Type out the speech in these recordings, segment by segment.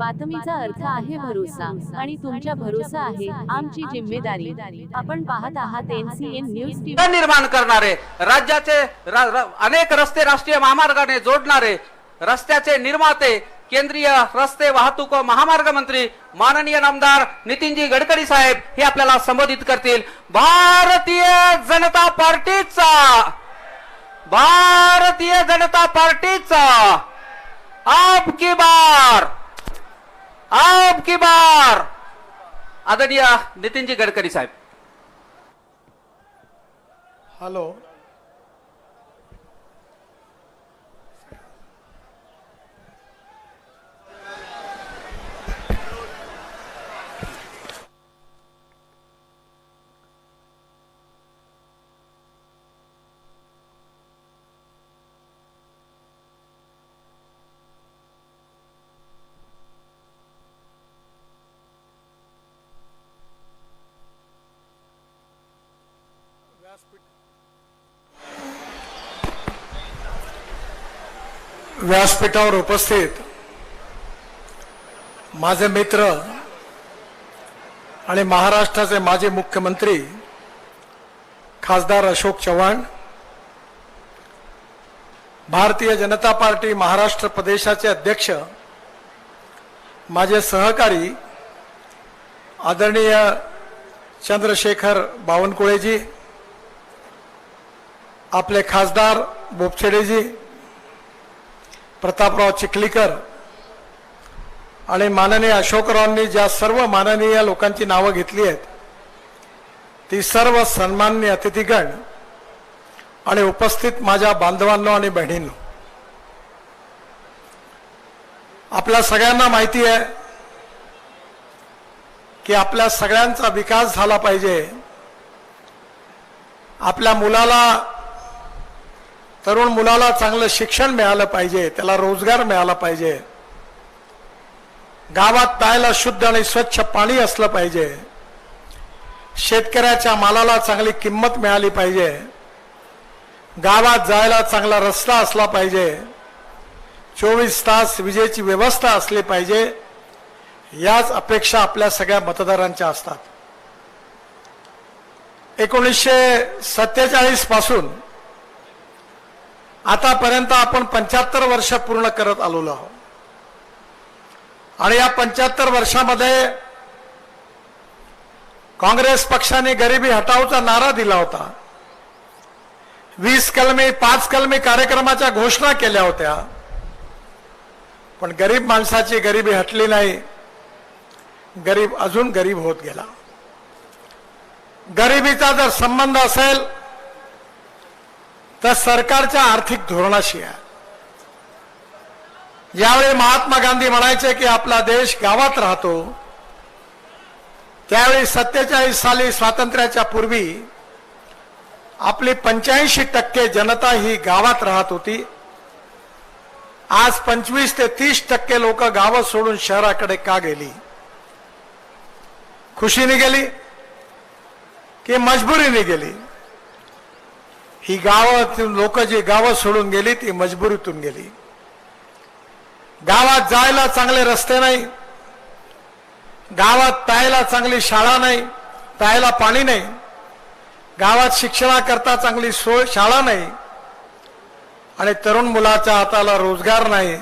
बातमीचा अर्थ आहे भरोसा आणि तुमच्या भरोसा आहे आमची जिम्मेदारी. आपण पाहत आहात एनसीएन न्यूज टीव्ही. निर्माण करणारे राज्याचे अनेक रस्ते राष्ट्रीय महामार्गाने जोडणारे रस्त्याचे निर्माते केंद्रीय रस्ते वाहतूक महामार्ग मंत्री माननीय नामदार नितीनजी गडकरी साहेब हे आपल्याला संबोधित करतील. भारतीय जनता पार्टीचा! भारतीय जनता पार्टीचा! आपकी बार! आप की बार। आदरणीय नितीनजी गडकरी साहेब। हॅलो व्यासपीठावर उपस्थित माझे मित्र आणि महाराष्ट्राचे माजी मुख्यमंत्री खासदार अशोक चव्हाण भारतीय जनता पार्टी महाराष्ट्र प्रदेशाचे अध्यक्ष माझे सहकारी आदरणीय चंद्रशेखर बावनकुळेजी आपले खासदार बोपछेडेजी प्रतापराव चिखलीकर आणि माननीय अशोकरावांनी ज्या सर्व माननीय लोकांची नावं घेतली आहेत ती सर्व सन्मान्य अतिथीगण आणि उपस्थित माझ्या बांधवांनो आणि बहिणींनो. आपल्या सगळ्यांना माहिती आहे की आपल्या सगळ्यांचा विकास झाला पाहिजे. आपल्या मुलाला तरुण मुलाला चांगलं शिक्षण मिळालं पाहिजे त्याला रोजगार मिळाला पाहिजे. गावात प्यायला शुद्ध आणि स्वच्छ पाणी असलं पाहिजे. शेतकऱ्याच्या मालाला चांगली किंमत मिळाली पाहिजे. गावात जायला चांगला रस्ता असला पाहिजे. चोवीस तास विजेची व्यवस्था असली पाहिजे. याच अपेक्षा आपल्या सगळ्या मतदारांच्या असतात. एकोणीसशे सत्तेचाळीसपासून आतापर्यंत आपण पंच्याहत्तर वर्ष पूर्ण करत आलेलो आहोत. आणि या पंच्याहत्तर वर्षामध्ये काँग्रेस पक्षाने गरिबी हटावचा नारा दिला होता. वीस कलमी पाच कलमी कार्यक्रमाच्या घोषणा केल्या होत्या. पण गरीब माणसाची गरिबी हटली नाही. गरीब अजून गरीब होत गेला. गरिबीचा जर संबंध असेल तर सरकारच्या आर्थिक धोरणाशी आहे. ज्यावेळी महात्मा गांधी म्हणायचे की आपला देश गावात राहतो त्यावेळी सत्तेचाळीस साली स्वातंत्र्याच्या पूर्वी आपली पंच्याऐंशी टक्के जनता ही गावात राहत होती. आज पंचवीस ते तीस टक्के लोक गावं सोडून शहराकडे का गेली? खुशीने गेली की मजबुरीने गेली? ही गावातून लोक जी गावं सोडून गेली ती मजबुरीतून गेली. गावात जायला चांगले रस्ते नाही. गावात प्यायला चांगली शाळा नाही प्यायला पाणी नाही. गावात शिक्षणाकरता चांगली सोय शाळा नाही. आणि तरुण मुलाच्या हाताला रोजगार नाही.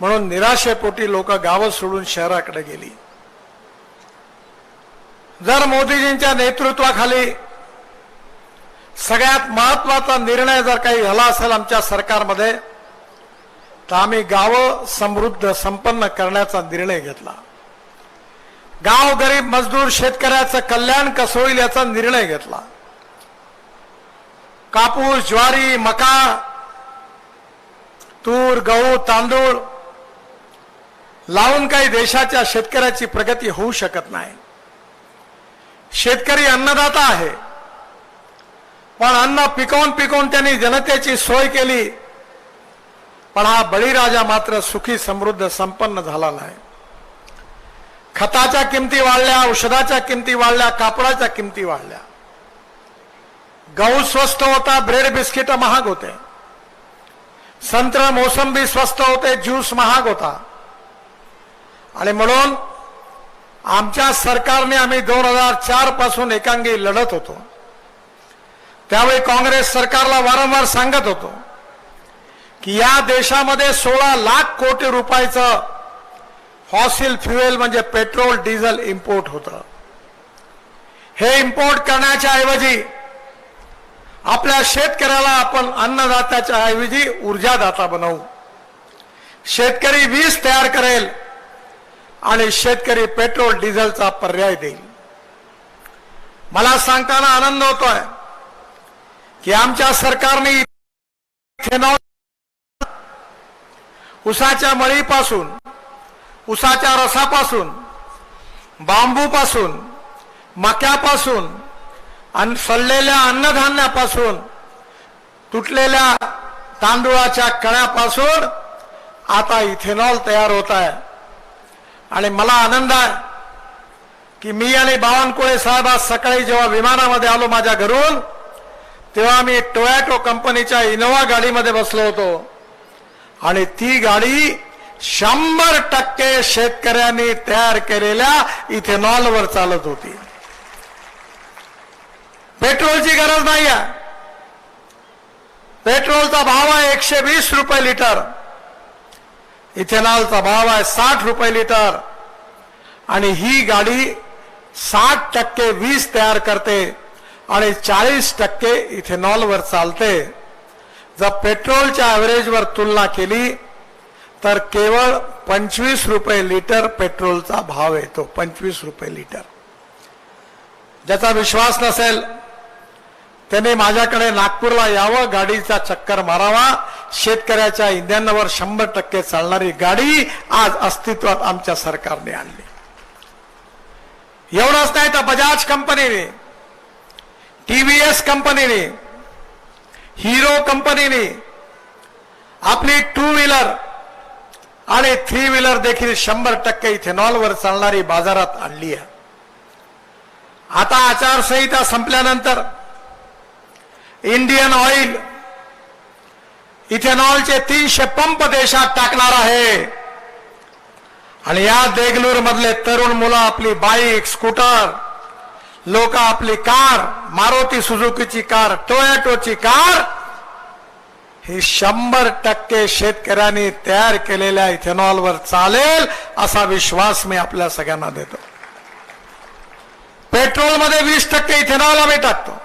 म्हणून निराशेपोटी लोक गावं सोडून शहराकडे गेली. जर मोदीजींच्या नेतृत्वाखाली सगळ्यात महत्त्वाचा निर्णय जर काही झाला असेल आमच्या सरकारमध्ये तर आम्ही गावं समृद्ध संपन्न करण्याचा निर्णय घेतला. गाव गरीब मजदूर शेतकऱ्याचं कल्याण कसं होईल याचा निर्णय घेतला. कापूस ज्वारी मका तूर गहू तांदूळ लावून काही देशाच्या शेतकऱ्याची प्रगती होऊ शकत नाही. शेतकरी अन्नदाता आहे. पण अन्न पिकवून पिकवून त्यांनी जनतेची सोय केली. पण हा बळीराजा मात्र सुखी समृद्ध संपन्न झाला नाही. खताच्या किमती वाढल्या औषधाच्या किमती वाढल्या कापडाच्या किमती वाढल्या. गहू स्वस्त होता ब्रेड बिस्किट महाग होते. संत्र मोसंबी स्वस्त होते ज्यूस महाग होता. आणि म्हणून आमच्या सरकारने आम्ही दोन हजार चारपासून एकांगी लढत होतो. त्यावेळी काँग्रेस सरकारला वारंवार सांगत होतो की या देशामध्ये सोळा लाख कोटी रुपयाचं फॉसिल फ्युएल म्हणजे पेट्रोल डिझेल इम्पोर्ट होतं. हे इम्पोर्ट करण्याच्या ऐवजी आपल्या शेतकऱ्याला आपण अन्नदात्याच्या ऐवजी ऊर्जादाता बनवू. शेतकरी वीज तयार करेल आणि शेतकरी पेट्रोल डिझेलचा पर्याय देईल. मला सांगताना आनंद होतोय. की आमच्या सरकारने इथेनॉल उसाच्या मळीपासून उसाच्या रसापासून बांबूपासून मक्यापासून अन सडलेल्या अन्नधान्यापासून तुटलेल्या तांदूळाच्या कण्यापासून आता इथेनॉल तयार होत आहे. आणि मला आनंद आहे की मी आणि बावनकुळे साहेब आज सकाळी जेव्हा विमानामध्ये आलो माझ्या घरून तेव्हा मी टोयाटो कंपनीच्या इनोवा गाडीमध्ये बसलो होतो. आणि ती गाडी शंभर टक्के शेतकऱ्यांनी तयार केलेल्या इथेनॉलवर चालत होती. पेट्रोलची गरज नाही आहे पेट्रोलचा भाव आहे एकशे वीस रुपये लिटर. इथेनॉलचा भाव आहे साठ रुपये लिटर. आणि ही गाडी साठ टक्के वीज तयार करते. आणि चाळीस टक्के इथेनॉलवर चालते. जर पेट्रोलच्या ॲव्हरेजवर तुलना केली तर केवळ पंचवीस रुपये लिटर पेट्रोलचा भाव येतो. पंचवीस रुपये लिटर. ज्याचा विश्वास नसेल त्याने माझ्याकडे नागपूरला यावं गाडीचा चक्कर मारावा. शेतकऱ्याच्या इंधनावर शंभर टक्के चालणारी गाडी आज अस्तित्वात आमच्या सरकारने आणली. एवढंच नाही तर बजाज कंपनीने टीव्हीएस कंपनीने हिरो कंपनीने आपली टू व्हीलर आणि थ्री व्हीलर देखील शंभर टक्के इथेनॉलवर चालणारी बाजारात आणली आहे. आता आचारसंहिता संपल्यानंतर इंडियन ऑइल इथेनॉलचे तीनशे पंप देशात टाकणार आहे. आणि या देगलूर मधले तरुण मुलं आपली बाईक स्कूटर लोक आपली कार मारुती सुझुकीची कार टोयॅटोची कार ही शंभर टक्के शेतकऱ्यांनी तयार केलेल्या इथेनॉलवर चालेल असा विश्वास मी आपल्या सगळ्यांना देतो. पेट्रोलमध्ये वीस टक्के इथेनॉल आम्ही टाकतो.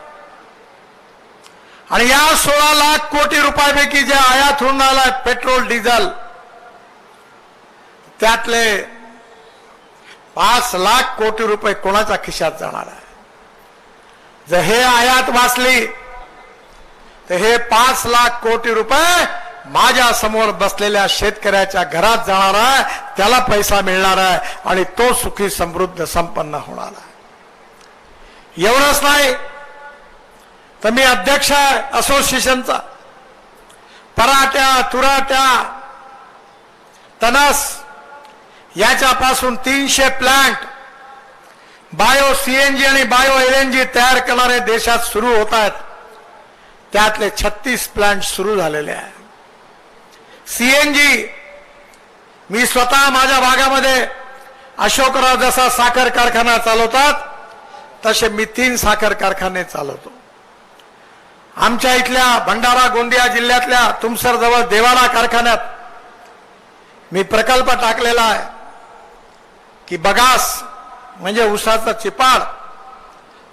आणि या सोळा लाख कोटी रुपयापैकी जे आयात होऊन राहिला पेट्रोल डिझेल त्यातले पाच लाख कोटी रुपये कोणाच्या खिशात जाणार आहे? जर हे आयात वाचली तर हे पाच लाख कोटी रुपये माझ्यासमोर बसलेल्या शेतकऱ्याच्या घरात जाणार आहे त्याला पैसा मिळणार आहे आणि तो सुखी समृद्ध संपन्न होणार आहे. एवढंच नाही तर मी अध्यक्ष आहे असोसिएशनचा पराट्या तुराट्या तनस याच्यापासून तीनशे प्लांट बायो सीएनजी आणि बायो एलएनजी तयार करणारे देशात सुरू होत आहेत. त्यातले छत्तीस प्लांट सुरू झालेले आहे सीएनजी मी स्वतः माझ्या भागामध्ये अशोकराव जसा साखर कारखाना चालवतात तसे मी तीन साखर कारखाने चालवतो. आमच्या इथल्या भंडारा गोंदिया जिल्ह्यातल्या तुमसरजवळ देवाडा कारखान्यात मी प्रकल्प टाकलेला आहे की बगास म्हणजे उसाचा चिपाड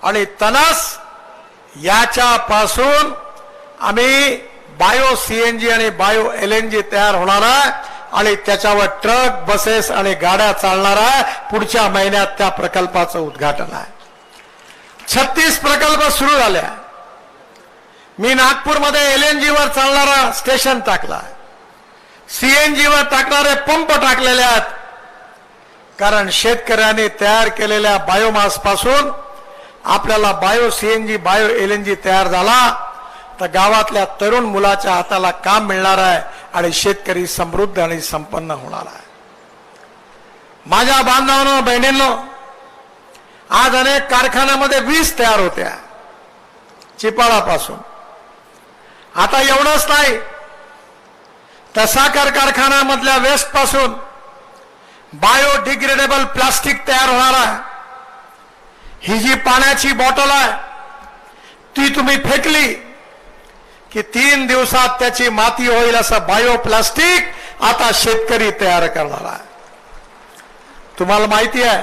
आणि तनस याच्यापासून आम्ही बायो सी एन जी आणि बायो एल एन जी तयार होणार आहे. आणि त्याच्यावर ट्रक बसेस आणि गाड्या चालणार आहे. पुढच्या महिन्यात त्या प्रकल्पाचं उद्घाटन आहे. छत्तीस प्रकल्प सुरू झाले मी नागपूरमध्ये एल एन जीवर चालणारा स्टेशन टाकला सीएनजी वर टाकणारे पंप टाकलेले आहेत. कारण शेतकऱ्यांनी तयार केलेल्या बायोमासपासून आपल्याला bio CNG bio L N G तयार झाला. तर गावातल्या तरुण मुलाच्या हाताला काम मिळणार आहे आणि शेतकरी समृद्ध आणि संपन्न होणार आहे. माझ्या बांधवांनो बहिणींनो आज अनेक कारखान्यामध्ये वीज तयार होत्या. चिपाळापासून. आता एवढंच नाही. तसाकर साखर कारखान्यामधल्या वेस्टपासून बायोडिग्रेडेबल प्लास्टिक तयार होणार आहे. ही जी पाण्याची बॉटल आहे ती तुम्ही फेकली की तीन दिवसात त्याची माती होईल असं बायो प्लास्टिक आता शेतकरी तयार करणार आहे. तुम्हाला माहिती आहे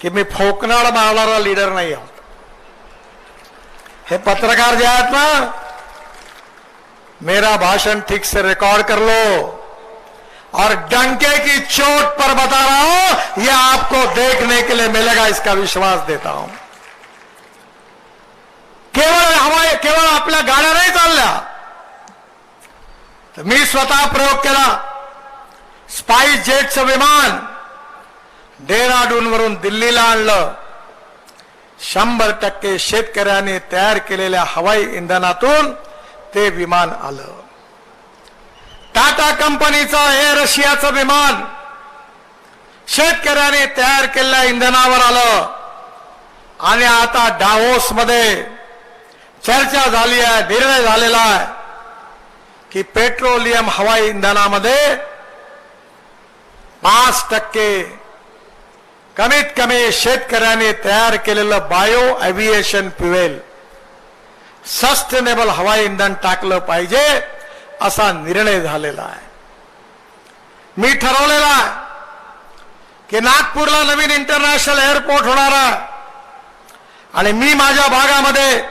की मी फोकनाळ मारणारा लीडर नाही आहोत. हे पत्रकार जे आहेत ना मेरा भाषण ठीक से रिकॉर्ड कर लो. और डंके की चोट पर बता रहा हूं यह आपको देखने के लिए मिलेगा इसका विश्वास देता हूं। केवळ हवाई केवळ आपल्या गाड्या नाही चालल्या तर मी स्वतः प्रयोग केला। स्पाइस जेटचं विमान डेहराडून वरून दिल्लीला आणलं। शंभर टक्के शेतकऱ्यांनी तयार केलेल्या हवाई इंधनातून ते विमान आलं। टाटा कंपनीचं हे रशियाचं विमान शेतकऱ्याने तयार केलेल्या इंधनावर आलं. आणि आता डावोस मध्ये चर्चा झाली आहे निर्णय झालेला आहे की पेट्रोलियम हवाई इंधनामध्ये पाच टक्के कमीत कमी शेतकऱ्याने तयार केलेलं बायो एव्हिएशन फ्युएल सस्टेनेबल हवाई इंधन टाकलं पाहिजे. असा निर्णय झालेला आहे. मी ठरवलेला आहे की नागपूरला नवीन इंटरनॅशनल एअरपोर्ट होणार आहे. आणि मी माझ्या भागामध्ये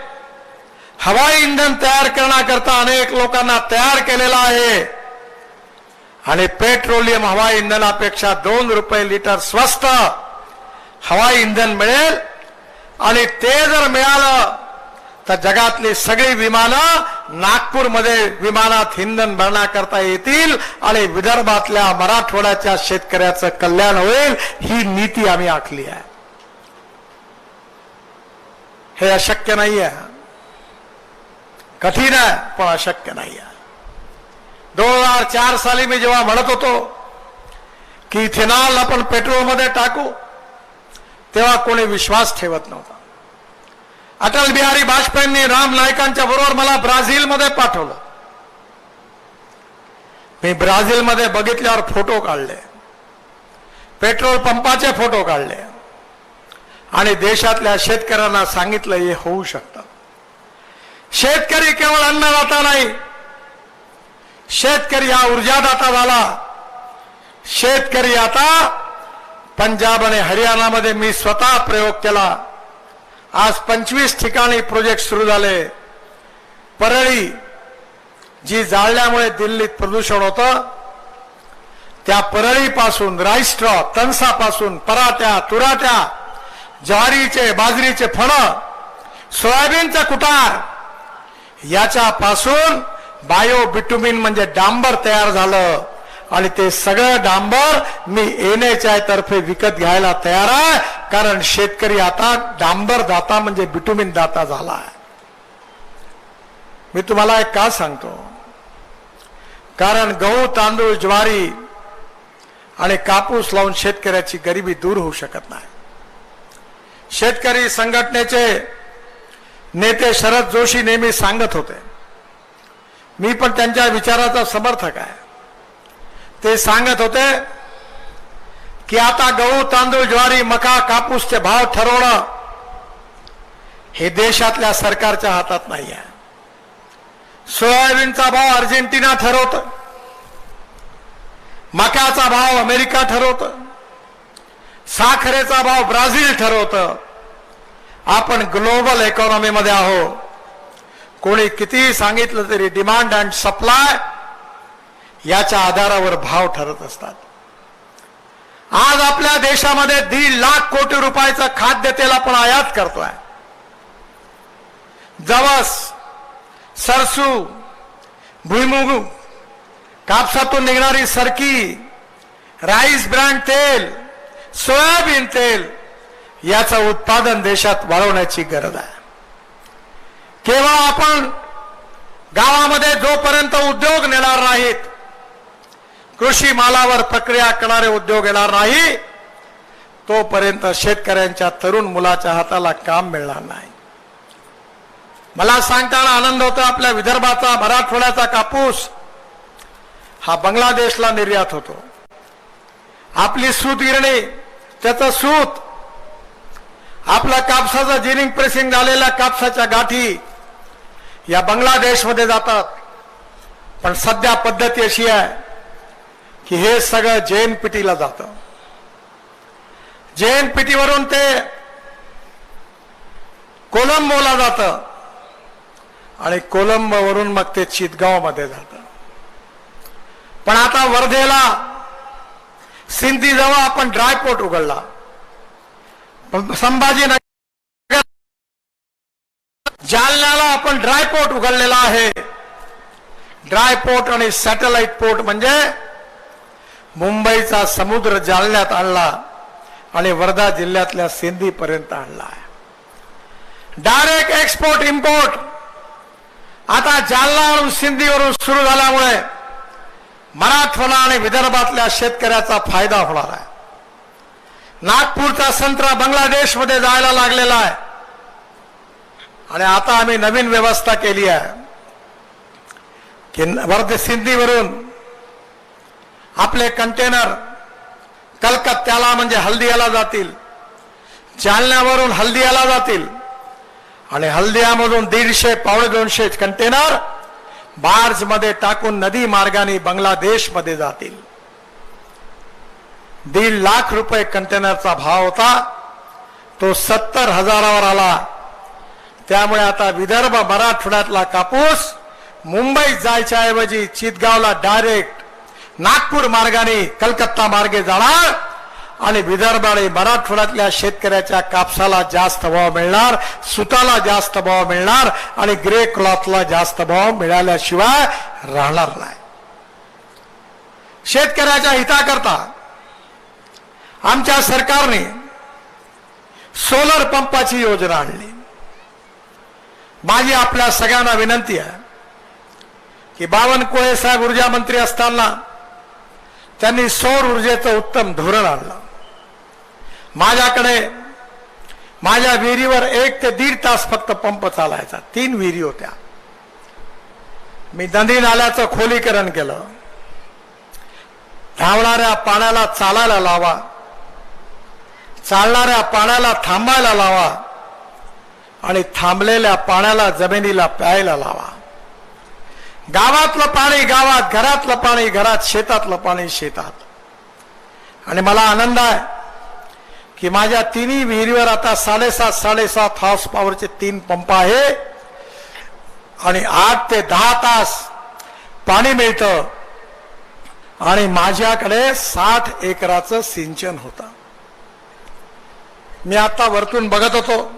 हवाई इंधन तयार करण्याकरता अनेक लोकांना तयार केलेला आहे. आणि पेट्रोलियम हवाई इंधनापेक्षा दोन रुपये लिटर स्वस्त हवाई इंधन मिळेल. आणि ते जर मिळालं तर जगातली सगळी विमानं नागपूरमध्ये विमानात हिंदन भरण्याकरता येतील आणि विदर्भातल्या मराठवाड्याच्या शेतकऱ्याचं कल्याण होईल ही नीती आम्ही आखली आहे. हे अशक्य नाही आहे कठीण आहे पण अशक्य नाही आहे दोन हजार चार साली मी जेव्हा म्हणत होतो की इथेनॉल आपण पेट्रोलमध्ये टाकू तेव्हा कोणी विश्वास ठेवत नव्हता. अटल बिहारी वाजपेयींनी राम नाईकांच्या बरोबर मला ब्राझीलमध्ये पाठवलं. मी ब्राझीलमध्ये बघितल्यावर फोटो काढले. पेट्रोल पंपाचे फोटो काढले. आणि देशातल्या शेतकऱ्यांना सांगितलं हे होऊ शकतं. शेतकरी केवळ अन्नदाता नाही शेतकरी हा ऊर्जादाता झाला शेतकरी आता पंजाब आणि हरियाणामध्ये मी स्वतः प्रयोग केला. आज पंचवीस ठिकाणी प्रोजेक्ट सुरू झाले. परळी जी जाळल्यामुळे दिल्लीत प्रदूषण होतं त्या परळीपासून राईस्ट्रॉ तणसापासून पराट्या तुराट्या ज्वारीचे बाजरीचे फळ सोयाबीनचा कुटार याच्यापासून बायो बिटुमिन म्हणजे डांबर तयार झालं. आणि ते सगळं डांबर मी एनएचआय तर्फे विकत घ्यायला तयार आहे. कारण शेतकरी आता डांबर दाता म्हणजे बिटुमिन दाता झाला आहे. मी तुम्हाला एक का सांगतो? कारण गहू तांदूळ ज्वारी आणि कापूस लावून शेतकऱ्याची गरिबी दूर होऊ शकत नाही. शेतकरी संघटनेचे नेते शरद जोशी नेहमी सांगत होते. मी पण त्यांच्या विचाराचा समर्थक आहे. ते सांगत होते की आता गहू तांदूळ ज्वारी मका कापूसचे भाव ठरवणं हे देशातल्या सरकारच्या हातात नाही आहे सोयाबीनचा भाव अर्जेंटिना ठरवत. मक्याचा भाव अमेरिका ठरवत. साखरेचा भाव ब्राझील ठरवतं. आपण ग्लोबल इकॉनॉमीमध्ये आहो कोणी कितीही सांगितलं तरी डिमांड अँड सप्लाय याच्या आधारावर भाव ठरत असतात. आज आपल्या देशामध्ये दीड लाख कोटी रुपयाचं खाद्यतेल आपण आयात करतोय. जवस सरसू भुईमुग कापसातून निघणारी सरकी राईस ब्रँड तेल सोयाबीन तेल याचं उत्पादन देशात वाढवण्याची गरज आहे. केवळ आपण गावामध्ये जोपर्यंत उद्योग नेणार नाहीत कृषी मालावर प्रक्रिया करणारे उद्योग येणार नाही. तोपर्यंत शेतकऱ्यांच्या तरुण मुलाच्या हाताला काम मिळणार नाही. मला सांगताना आनंद होतो आपल्या विदर्भाचा मराठवाड्याचा कापूस. हा बांगलादेशला निर्यात होतो. आपली सूत गिरणी त्याचं सूत. आपला कापसाचं जिनिंग प्रेसिंग झालेल्या कापसाच्या गाठी या बांगलादेशमध्ये जातात. पण सध्या पद्धती अशी आहे की हे सगळं जैन पिटीला जातं. जैन पिटीवरून ते कोलंबोला जातं आणि कोलंबोवरून मग ते चितगावमध्ये जातं. पण आता वर्धेला सिंधीजवळ आपण ड्रायपोर्ट उघडला. संभाजीनगर जालन्याला आपण ड्रायपोर्ट उघडलेला आहे. ड्रायपोर्ट आणि सॅटेलाइट पोर्ट म्हणजे मुंबईचा समुद्र जालन्यात आणला आणि वर्धा जिल्ह्यातल्या सिंधी पर्यंत आणला. डायरेक्ट एक्सपोर्ट इम्पोर्ट आता जालना आणि सिंधीवरून सुरू झाल्यामुळे मराठवाडा आणि विदर्भातल्या शेतकऱ्याचा फायदा होणार आहे. नागपूरचा संत्रा बांगलादेशमध्ये जायला लागलेला आहे. आणि आता आम्ही नवीन व्यवस्था केली आहे. की वर्ध सिंधीवरून आपले कंटेनर कलकत्त्याला म्हणजे हल्दियाला जातील जालन्यावरून हल्दियाला जातील आणि हल्दियामधून दीडशे पावणे दोनशे कंटेनर बार्जमध्ये टाकून नदी मार्गाने बांगलादेशमध्ये जातील. दीड लाख रुपये कंटेनरचा भाव होता तो सत्तर हजारावर आला. त्यामुळे आता विदर्भ मराठवाड्यातला कापूस मुंबईत जायच्या ऐवजी चितगावला डायरेक्ट नागपूर मार्गाने कलकत्ता मार्गे जाणार आणि विदर्भ आणि मराठवाड्यातल्या शेतकऱ्याच्या कापसाला जास्त भाव मिळणार सुताला जास्त भाव मिळणार आणि ग्रे क्लॉथला जास्त भाव मिळाल्याशिवाय राहणार नाही. शेतकऱ्याच्या हिताकरता आमच्या सरकारने सोलर पंपाची योजना आणली. माझी आपल्या सगळ्यांना विनंती आहे की बावनकुळे साहेब ऊर्जा मंत्री असताना त्यांनी सौर ऊर्जेचं उत्तम धोरण आणलं. माझ्याकडे माझ्या विहिरीवर एक ते दीड तास फक्त पंप चालायचा. तीन विहिरी होत्या. मी नदी नाल्याचं खोलीकरण केलं. धावणाऱ्या पाण्याला चालायला लावा. चालणाऱ्या पाण्याला थांबायला लावा. आणि थांबलेल्या पाण्याला जमिनीला प्यायला लावा. गावातलं पाणी गावात घरातलं पाणी घरात शेतातलं पाणी शेतात. आणि मला आनंद आहे की माझ्या तिन्ही विहिरीवर आता साडेसात साडेसात हॉर्स पॉवरचे तीन पंप आहे. आणि आठ ते दहा तास पाणी मिळतं. आणि माझ्याकडे साठ एकराचं सिंचन होतं. मी आता वरतून बघत होतो.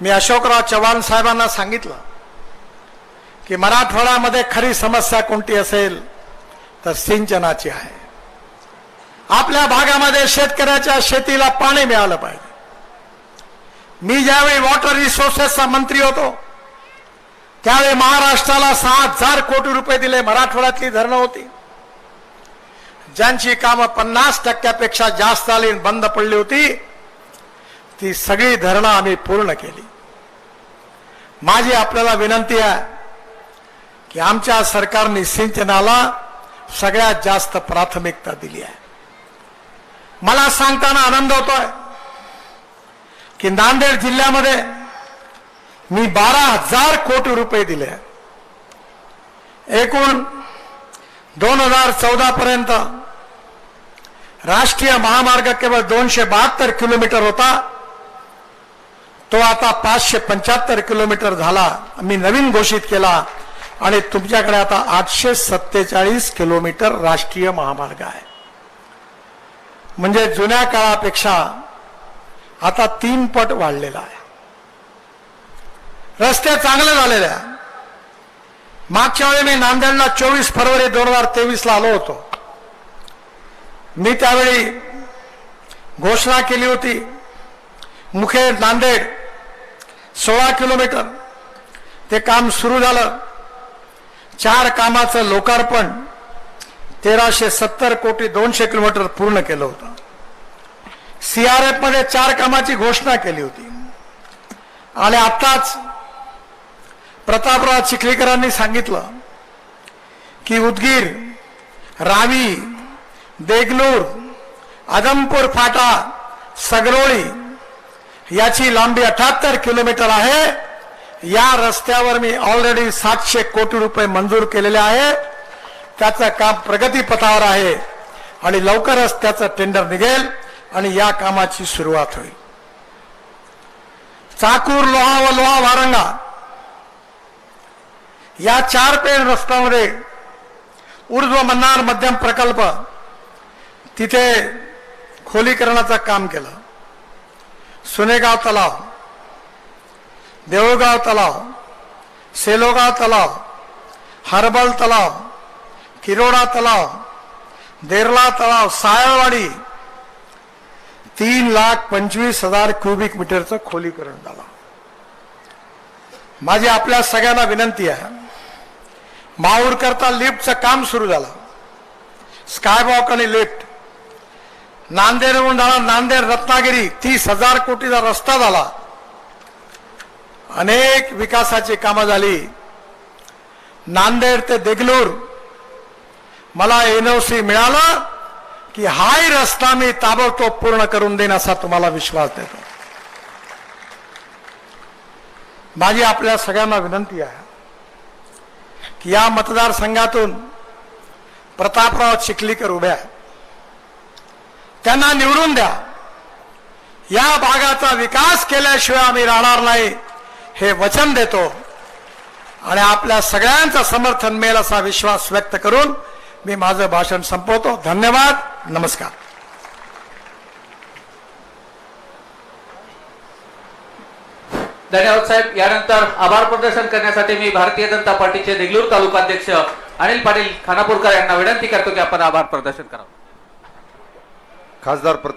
मी अशोकराव चव्हाण साहेबांना सांगितलं की मराठवाड्यामध्ये खरी समस्या कोणती असेल तर सिंचनाची आहे. आपल्या भागामध्ये शेतकऱ्याच्या शेतीला पाणी मिळालं पाहिजे. मी ज्यावेळी वॉटर रिसोर्सेसचा मंत्री होतो त्यावेळी महाराष्ट्राला सहा हजार कोटी रुपये दिले मराठवाड्यातली धरणं होती. ज्यांची कामं पन्नास टक्क्यापेक्षा जास्त आली बंद पडली होती ती सगळी धरणं आम्ही पूर्ण केली. माझी आपल्याला विनंती आहे की आमच्या सरकारने सिंचनाला सगळ्यात जास्त प्राथमिकता दिली आहे. मला सांगताना आनंद होतोय की नांदेड जिल्ह्यामध्ये मी बारा हजार कोटी रुपये दिले एकूण दोन हजार चौदा पर्यंत राष्ट्रीय महामार्ग केवळ दोनशे बहात्तर किलोमीटर होता. तो आता पाचशे पंच्याहत्तर किलोमीटर झाला. मी नवीन घोषित केला. आणि तुमच्याकडे आता आठशे सत्तेचाळीस किलोमीटर राष्ट्रीय महामार्ग आहे. म्हणजे जुन्या काळापेक्षा आता तीन पट वाढलेला आहे. रस्ते चांगले झालेले आहे. मागच्या वेळी मी नांदेडला चोवीस फरवरी दोन हजार तेवीसला आलो होतो. मी त्यावेळी घोषणा केली होती मुखेड नांदेड सोळा किलोमीटर ते काम सुरू झालं. चार कामाचं लोकार्पण तेराशे सत्तर कोटी दोनशे किलोमीटर पूर्ण केलं होतं. सीआरएफमध्ये चार कामाची घोषणा केली होती. आणि आत्ताच प्रतापराव चिखलीकरांनी सांगितलं की उदगीर रावी देगलूर आदमपूर फाटा सगरोळी याची लांबी अठ्याहत्तर किलोमीटर आहे. या रस्त्यावर मी ऑलरेडी सातशे कोटी रुपये मंजूर केलेले आहे. त्याचं काम प्रगतीपथावर आहे आणि लवकरच त्याचं टेंडर निघेल आणि या कामाची सुरुवात होईल. चाकूर लोहा व लोहा वारंगा या चार पेन रस्त्यामध्ये ऊर्ध्व मन्नार मध्यम प्रकल्प तिथे खोलीकरणाचं काम केलं. सुनेगाव तलाव देऊळगाव तलाव सेलोगाव तलाव हर्बल तलाव किरोडा तलाव देरला तलाव सायळवाडी. तीन लाख पंचवीस हजार क्युबिक मीटरचं खोलीकरण झालं. माझी आपल्या सगळ्यांना विनंती आहे माहूर करता लिफ्टचं काम सुरू झालं. स्कायवॉक आणि लिफ्ट. नांदेडहून झाला नांदेड रत्नागिरी तीस हजार कोटीचा रस्ता झाला. अनेक विकासाची कामं झाली. नांदेड ते देगलूर मला एनओसी मिळालं की हाय रस्ता मी ताबडतोब पूर्ण करून देईन असा तुम्हाला विश्वास देतो. माझी आपल्या सगळ्यांना विनंती आहे की या मतदारसंघातून प्रतापराव चिखलीकर उभ्या त्यांना निवडून द्या. या भागाचा विकास केल्याशिवाय आम्ही राहणार नाही. हे वचन देतो. आणि आपल्या सगळ्यांचं समर्थन मिळेल असा विश्वास व्यक्त करून मी माझं भाषण संपवतो. धन्यवाद. नमस्कार. धन्यवाद साहेब. यानंतर आभार प्रदर्शन करण्यासाठी मी भारतीय जनता पार्टीचे देगलूर तालुका अध्यक्ष अनिल पाटील खानापूरकर यांना विनंती करतो की आपण आभार प्रदर्शन करावं. खासदार